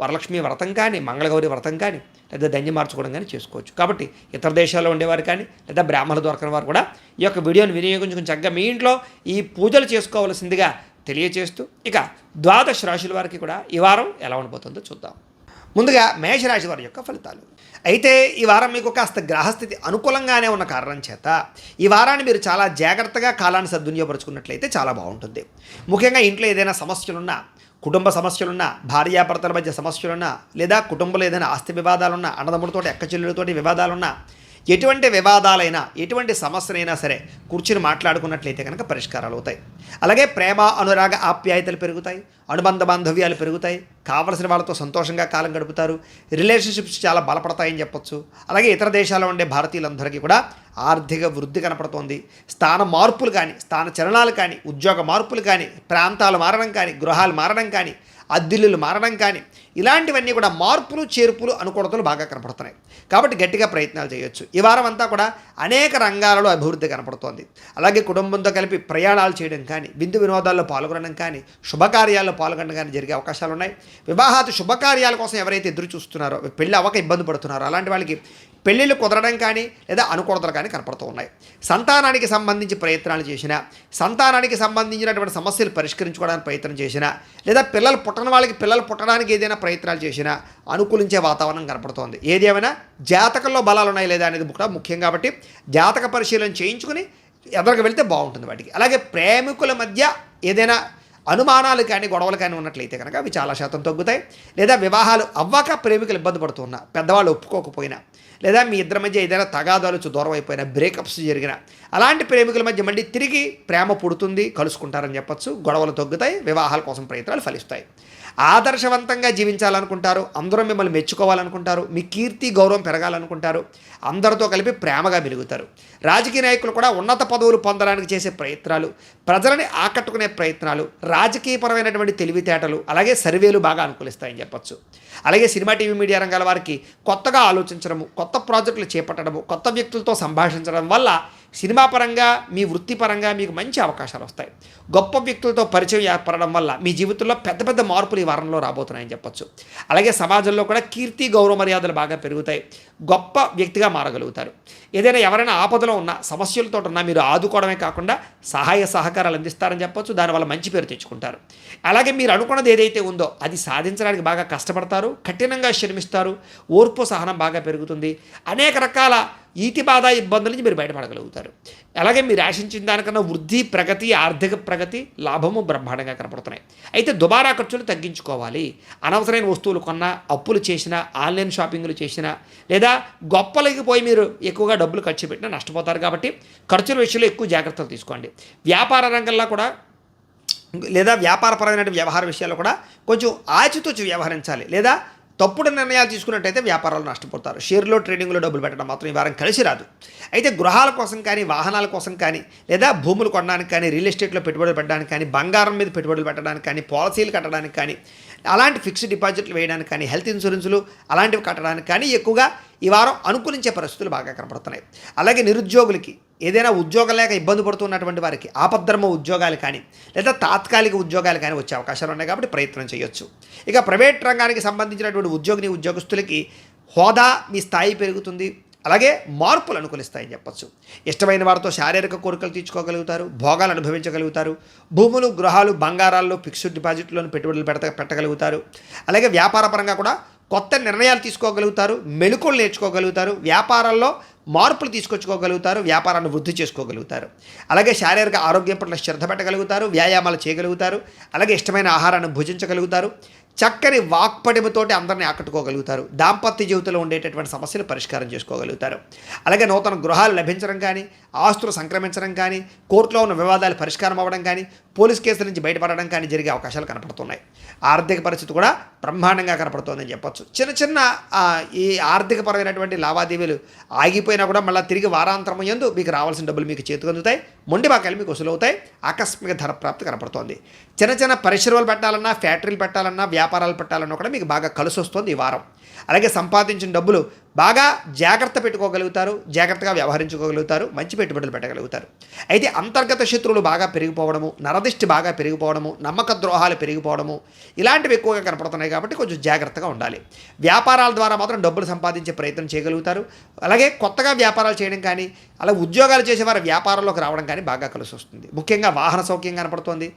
వరలక్ష్మి వ్రతం కానీ మంగళగౌరి వ్రతం కానీ లేదా ధన్యం మార్చుకోవడం కానీ చేసుకోవచ్చు. కాబట్టి ఇతర దేశాల్లో ఉండేవారు కానీ లేదా బ్రాహ్మణులు దొరకని వారు కూడా ఈ యొక్క వీడియోని వినియోగించుకుని చక్కగా మీ ఇంట్లో ఈ పూజలు చేసుకోవాల్సిందిగా తెలియచేస్తూ ఇక ద్వాదశ రాశుల వారికి కూడా ఈ వారం ఎలా ఉండిపోతుందో చూద్దాం. ముందుగా మేషరాశి వారి యొక్క ఫలితాలు. అయితే ఈ వారం మీకు కాస్త గ్రహస్థితి అనుకూలంగానే ఉన్న కారణం చేత ఈ వారాన్ని మీరు చాలా జాగ్రత్తగా కాలాన్ని సద్వినియోగపరుచుకున్నట్లయితే చాలా బాగుంటుంది. ముఖ్యంగా ఇంట్లో ఏదైనా సమస్యలున్నా కుటుంబ సమస్యలున్నా భార్యాభర్తల మధ్య సమస్యలున్నా లేదా కుటుంబంలో ఏదైనా ఆస్తి వివాదాలున్నా అన్నదమ్ములతోటి అక్క చెల్లెలతోటి వివాదాలున్నా ఎటువంటి వివాదాలైనా ఎటువంటి సమస్యనైనా సరే కూర్చుని మాట్లాడుకున్నట్లయితే కనుక పరిష్కారాలు అవుతాయి. అలాగే ప్రేమ అనురాగ ఆప్యాయతలు పెరుగుతాయి అనుబంధ బాంధవ్యాలు పెరుగుతాయి కావలసిన వాళ్ళతో సంతోషంగా కాలం గడుపుతారు రిలేషన్షిప్స్ చాలా బలపడతాయని చెప్పొచ్చు. అలాగే ఇతర దేశాల్లో ఉండే భారతీయులందరికీ కూడా ఆర్థిక వృద్ధి కనపడుతోంది. స్థాన మార్పులు కానీ స్థాన చలనాలు కానీ ఉద్యోగ మార్పులు కానీ ప్రాంతాలు మారడం కానీ గృహాలు మారడం కానీ అద్దిల్లులు మారడం కానీ ఇలాంటివన్నీ కూడా మార్పులు చేర్పులు అనుకూలతలు బాగా కనపడుతున్నాయి. కాబట్టి గట్టిగా ప్రయత్నాలు చేయొచ్చు. ఈ వారం అంతా కూడా అనేక రంగాలలో అభివృద్ధి కనపడుతోంది. అలాగే కుటుంబంతో కలిపి ప్రయాణాలు చేయడం కానీ విందు వినోదాల్లో పాల్గొనడం కానీ శుభకార్యాల్లో పాల్గొనడం కానీ జరిగే అవకాశాలు ఉన్నాయి. వివాహాది శుభకార్యాల కోసం ఎవరైతే ఎదురు చూస్తున్నారో పెళ్ళి అవ్వక ఇబ్బంది పడుతున్నారో అలాంటి వాళ్ళకి పెళ్ళిళ్ళు కుదరడం కానీ లేదా అనుకూలతలు కానీ కనపడుతూ ఉన్నాయి. సంతానానికి సంబంధించి ప్రయత్నాలు చేసినా సంతానానికి సంబంధించినటువంటి సమస్యలు పరిష్కరించుకోవడానికి ప్రయత్నం చేసినా లేదా పిల్లలు పుట్ట పుట్టని వాళ్ళకి పిల్లలు పుట్టడానికి ఏదైనా ప్రయత్నాలు చేసినా అనుకూలించే వాతావరణం కనపడుతోంది. ఏదేమైనా జాతకంలో బలాలు ఉన్నాయి లేదా అనేది కూడా ముఖ్యం కాబట్టి జాతక పరిశీలన చేయించుకుని ఎదరికి వెళ్తే బాగుంటుంది వాటికి. అలాగే ప్రేమికుల మధ్య ఏదైనా అనుమానాలు కానీ గొడవలు కానీ ఉన్నట్లయితే కనుక అవి చాలా శాతం తగ్గుతాయి. లేదా వివాహాలు అవ్వక ప్రేమికులు ఇబ్బంది పడుతున్నా పెద్దవాళ్ళు ఒప్పుకోకపోయినా లేదా మీ ఇద్దరి మధ్య ఏదైనా తగాదాలు దూరం అయిపోయినా బ్రేకప్స్ జరిగిన అలాంటి ప్రేమికుల మధ్య మళ్ళీ తిరిగి ప్రేమ పుడుతుంది కలుసుకుంటారని చెప్పొచ్చు. గొడవలు తగ్గుతాయి వివాహాల కోసం ప్రయత్నాలు ఫలిస్తాయి. ఆదర్శవంతంగా జీవించాలనుకుంటారు అందరూ మిమ్మల్ని మెచ్చుకోవాలనుకుంటారు మీ కీర్తి గౌరవం పెరగాలనుకుంటారు అందరితో కలిపి ప్రేమగా మెలుగుతారు. రాజకీయ నాయకులు కూడా ఉన్నత పదవులు పొందడానికి చేసే ప్రయత్నాలు ప్రజలని ఆకట్టుకునే ప్రయత్నాలు రాజకీయపరమైనటువంటి తెలివితేటలు అలాగే సర్వేలు బాగా అనుకూలిస్తాయని చెప్పొచ్చు. అలాగే సినిమా టీవీ మీడియా రంగాల వారికి కొత్తగా ఆలోచించడము కొత్త ప్రాజెక్టులు చేపట్టడము కొత్త వ్యక్తులతో సంభాషించడం వల్ల సినిమా పరంగా మీ వృత్తిపరంగా మీకు మంచి అవకాశాలు వస్తాయి. గొప్ప వ్యక్తులతో పరిచయం ఏర్పడడం వల్ల మీ జీవితంలో పెద్ద పెద్ద మార్పులు ఈ వారంలో రాబోతున్నాయని చెప్పొచ్చు. అలాగే సమాజంలో కూడా కీర్తి గౌరవ మర్యాదలు బాగా పెరుగుతాయి. గొప్ప వ్యక్తిగా మారగలుగుతారు. ఏదైనా ఎవరైనా ఆపదలో ఉన్నా సమస్యలతో ఉన్నా మీరు ఆదుకోవడమే కాకుండా సహాయ సహకారాలు అందిస్తారని చెప్పొచ్చు. దానివల్ల మంచి పేరు తెచ్చుకుంటారు. అలాగే మీరు అనుకున్నది ఏదైతే ఉందో అది సాధించడానికి బాగా కష్టపడతారు. కఠినంగా శ్రమిస్తారు. ఓర్పు సహనం బాగా పెరుగుతుంది. అనేక రకాల ఈతి బాధ ఇబ్బందుల నుంచి మీరు బయటపడగలుగుతారు. అలాగే మీరు ఆశించిన దానికన్నా వృద్ధి ప్రగతి ఆర్థిక ప్రగతి లాభము బ్రహ్మాండంగా కనపడుతున్నాయి. అయితే దుబారా ఖర్చులు తగ్గించుకోవాలి. అనవసరమైన వస్తువులు కొన్నా అప్పులు చేసినా ఆన్లైన్ షాపింగ్లు చేసినా లేదా గొప్పలకి పోయి మీరు ఎక్కువగా డబ్బులు ఖర్చు పెట్టినా నష్టపోతారు కాబట్టి ఖర్చుల విషయంలో ఎక్కువ జాగ్రత్తలు తీసుకోండి. వ్యాపార రంగంలో కూడా లేదా వ్యాపారపరమైన వ్యవహార విషయాల్లో కూడా కొంచెం ఆచితూచి వ్యవహరించాలి. లేదా తప్పుడు నిర్ణయాలు తీసుకున్నట్టయితే వ్యాపారాలు నష్టపోతారు. షేర్లో ట్రేడింగ్లో డబ్బులు పెట్టడం మాత్రం ఈ వారం కలిసి రాదు. అయితే గృహాల కోసం కానీ వాహనాల కోసం కానీ లేదా భూములు కొనడానికి కానీ రియల్ ఎస్టేట్లో పెట్టుబడులు పెట్టడానికి కానీ బంగారం మీద పెట్టుబడులు పెట్టడానికి కానీ పాలసీలు కట్టడానికి కానీ అలాంటి ఫిక్స్డ్ డిపాజిట్లు వేయడానికి కానీ హెల్త్ ఇన్సూరెన్సులు అలాంటివి కట్టడానికి కానీ ఎక్కువగా ఈ వారం అనుకూలించే పరిస్థితులు బాగా కనపడుతున్నాయి. అలాగే నిరుద్యోగులకి ఏదైనా ఉద్యోగం లేక ఇబ్బంది పడుతున్నటువంటి వారికి ఆపద్ధర్మ ఉద్యోగాలు కానీ లేదా తాత్కాలిక ఉద్యోగాలు కానీ వచ్చే అవకాశాలు ఉన్నాయి కాబట్టి ప్రయత్నం చేయొచ్చు. ఇక ప్రైవేట్ రంగానికి సంబంధించినటువంటి ఉద్యోగిని ఉద్యోగస్తులకి హోదా మీ స్థాయి పెరుగుతుంది. అలాగే మార్పులు అనుకూలిస్తాయని చెప్పచ్చు. ఇష్టమైన వారితో శారీరక కోరికలు తీర్చుకోగలుగుతారు భోగాలు అనుభవించగలుగుతారు భూములు గృహాలు బంగారాల్లో ఫిక్స్డ్ డిపాజిట్లను పెట్టుబడులు పెడత పెట్టగలుగుతారు. అలాగే వ్యాపారపరంగా కూడా కొత్త నిర్ణయాలు తీసుకోగలుగుతారు మెళుకులు నేర్చుకోగలుగుతారు వ్యాపారాల్లో మార్పులు తీసుకొచ్చుకోగలుగుతారు వ్యాపారాన్ని వృద్ధి చేసుకోగలుగుతారు. అలాగే శారీరక ఆరోగ్యం పట్ల శ్రద్ధ పెట్టగలుగుతారు వ్యాయామాలు చేయగలుగుతారు అలాగే ఇష్టమైన ఆహారాన్ని భుజించగలుగుతారు. చక్కని వాక్పటిమతోటి అందరిని ఆకట్టుకోగలుగుతారు. దాంపత్య జీవితంలో ఉండేటటువంటి సమస్యలు పరిష్కారం చేసుకోగలుగుతారు. అలాగే నూతన గృహాలు లభించడం కానీ ఆస్తులు సంక్రమించడం కానీ కోర్టులో ఉన్న వివాదాలు పరిష్కారం అవ్వడం కానీ పోలీస్ కేసుల నుంచి బయటపడడం కానీ జరిగే అవకాశాలు కనపడుతున్నాయి. ఆర్థిక పరిస్థితి కూడా బ్రహ్మాండంగా కనపడుతోందని చెప్పొచ్చు. చిన్న చిన్న ఈ ఆర్థికపరమైనటువంటి లావాదేవీలు ఆగిపోయినా కూడా మళ్ళీ తిరిగి వారాంతరం ఎందు మీకు రావాల్సిన డబ్బులు మీకు చేతికి అందుతాయి. మొండి బాకాయలు మీకు వసూలవుతాయి. ఆకస్మిక ధర ప్రాప్తి కనపడుతోంది. చిన్న చిన్న పరిశ్రమలు పెట్టాలన్నా ఫ్యాక్టరీలు పెట్టాలన్నా వ్యాపారాలు పెట్టాలన్నా కూడా మీకు బాగా కలిసి వస్తుంది ఈ వారం. అలాగే సంపాదించిన డబ్బులు బాగా జాగ్రత్త పెట్టుకోగలుగుతారు జాగ్రత్తగా వ్యవహరించుకోగలుగుతారు మంచి పెట్టుబడులు పెట్టగలుగుతారు. అయితే అంతర్గత శత్రువులు బాగా పెరిగిపోవడము నరదిష్టి బాగా పెరిగిపోవడము నమ్మక ద్రోహాలు పెరిగిపోవడము ఇలాంటివి ఎక్కువగా కనపడుతున్నాయి కాబట్టి కొంచెం జాగ్రత్తగా ఉండాలి. వ్యాపారాల ద్వారా మాత్రం డబ్బులు సంపాదించే ప్రయత్నం చేయగలుగుతారు. అలాగే కొత్తగా వ్యాపారాలు చేయడం కానీ అలా ఉద్యోగాలు చేసేవారు వ్యాపారంలోకి రావడం కానీ బాగా కలిసి వస్తుంది ముఖ్యంగా వాహన సౌఖ్యం కనపడుతుంది.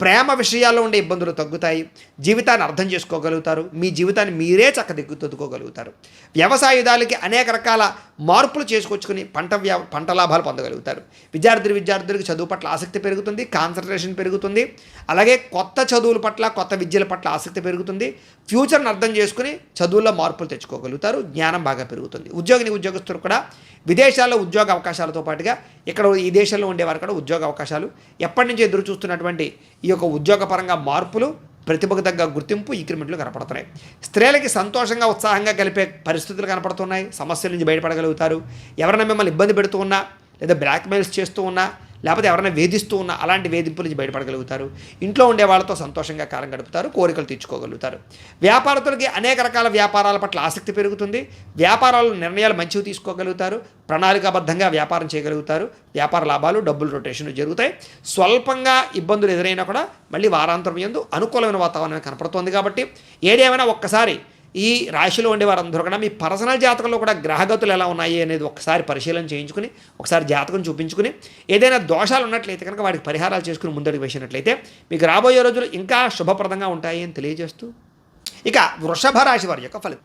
ప్రేమ విషయాల్లో ఉండే ఇబ్బందులు తగ్గుతాయి. జీవితాన్ని అర్థం చేసుకోగలుగుతారు. మీ జీవితాన్ని మీరే చక్కదిద్దుకోగలుగుతారు. వ్యవసాయుధాలకి అనేక రకాల మార్పులు చేసుకొచ్చుకుని పంట వ్యా పంట లాభాలు పొందగలుగుతారు. విద్యార్థులు విద్యార్థులకు చదువు పట్ల ఆసక్తి పెరుగుతుంది. కాన్సన్ట్రేషన్ పెరుగుతుంది. అలాగే కొత్త చదువుల పట్ల కొత్త విద్యల పట్ల ఆసక్తి పెరుగుతుంది. ఫ్యూచర్ని అర్థం చేసుకుని చదువుల్లో మార్పులు తెచ్చుకోగలుగుతారు. జ్ఞానం బాగా పెరుగుతుంది. ఉద్యోగిని ఉద్యోగస్తులు కూడా విదేశాల్లో ఉద్యోగ అవకాశాలతో పాటుగా ఇక్కడ ఈ దేశంలో ఉండేవారు కూడా ఉద్యోగ అవకాశాలు. ఎప్పటి నుంచి ఎదురు చూస్తున్నటువంటి ఈ యొక్క ఉద్యోగపరంగా మార్పులు ప్రతిభకు తగ్గ గుర్తింపు ఇంక్రిమెంట్లు కనపడుతున్నాయి. స్త్రీలకి సంతోషంగా ఉత్సాహంగా కలిపే పరిస్థితులు కనపడుతున్నాయి. సమస్యల నుంచి బయటపడగలుగుతారు. ఎవరైనా మిమ్మల్ని ఇబ్బంది పెడుతూ ఉన్నా లేదా బ్లాక్మెయిల్స్ చేస్తూ ఉన్నా లేకపోతే ఎవరైనా వేధిస్తూ ఉన్న అలాంటి వేధింపుల నుంచి బయటపడగలుగుతారు. ఇంట్లో ఉండే వాళ్ళతో సంతోషంగా కాలం గడుపుతారు కోరికలు తీర్చుకోగలుగుతారు. వ్యాపారస్తులకి అనేక రకాల వ్యాపారాల పట్ల ఆసక్తి పెరుగుతుంది. వ్యాపారాలు నిర్ణయాలు మంచివి తీసుకోగలుగుతారు. ప్రణాళికాబద్ధంగా వ్యాపారం చేయగలుగుతారు. వ్యాపార లాభాలు డబ్బులు రొటేషన్ జరుగుతాయి. స్వల్పంగా ఇబ్బందులు ఎదురైనా కూడా మళ్ళీ వారాంతరం ఎందు అనుకూలమైన వాతావరణం కనపడుతోంది కాబట్టి ఏదేమైనా ఒక్కసారి ఈ రాశిలో ఉండే వారందరూ కూడా మీ పర్సనల్ జాతకంలో కూడా గ్రహగతులు ఎలా ఉన్నాయి అనేది ఒకసారి పరిశీలన చేయించుకుని ఒకసారి జాతకం చూపించుకుని ఏదైనా దోషాలు ఉన్నట్లయితే కనుక వాటికి పరిహారాలు చేసుకుని ముందడుగు వేసినట్లయితే మీకు రాబోయే రోజులు ఇంకా శుభప్రదంగా ఉంటాయి అని తెలియజేస్తూ ఇక వృషభ రాశి వారి యొక్క ఫలితం.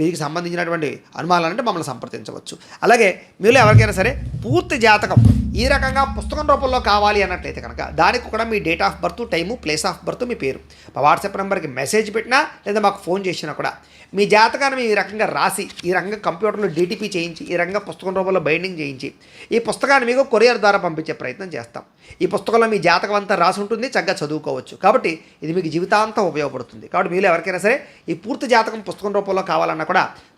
వీరికి సంబంధించినటువంటి అనుమానాలంటే మమ్మల్ని సంప్రదించవచ్చు. అలాగే మీరు ఎవరికైనా సరే పూర్తి జాతకం ఈ రకంగా పుస్తకం రూపంలో కావాలి అన్నట్లయితే కనుక దానికి కూడా మీ date of birth time place of birth మీ పేరు. మా వాట్సాప్ నెంబర్కి మెసేజ్ పెట్టినా లేదా మాకు ఫోన్ చేసినా కూడా మీ జాతకాన్ని మేము ఈ రకంగా రాసి ఈ రకంగా కంప్యూటర్లో డీటీపీ చేయించి ఈ రకంగా పుస్తకం రూపంలో బైండింగ్ చేయించి ఈ పుస్తకాన్ని మీకు కొరియర్ ద్వారా పంపించే ప్రయత్నం చేస్తాం. ఈ పుస్తకంలో మీ జాతకం అంతా రాసి ఉంటుంది చక్కగా చదువుకోవచ్చు. కాబట్టి ఇది మీకు జీవితాంతం ఉపయోగపడుతుంది. కాబట్టి మీరు ఎవరికైనా సరే ఈ పూర్తి జాతకం పుస్తకం రూపంలో కావాలన్నా కూడా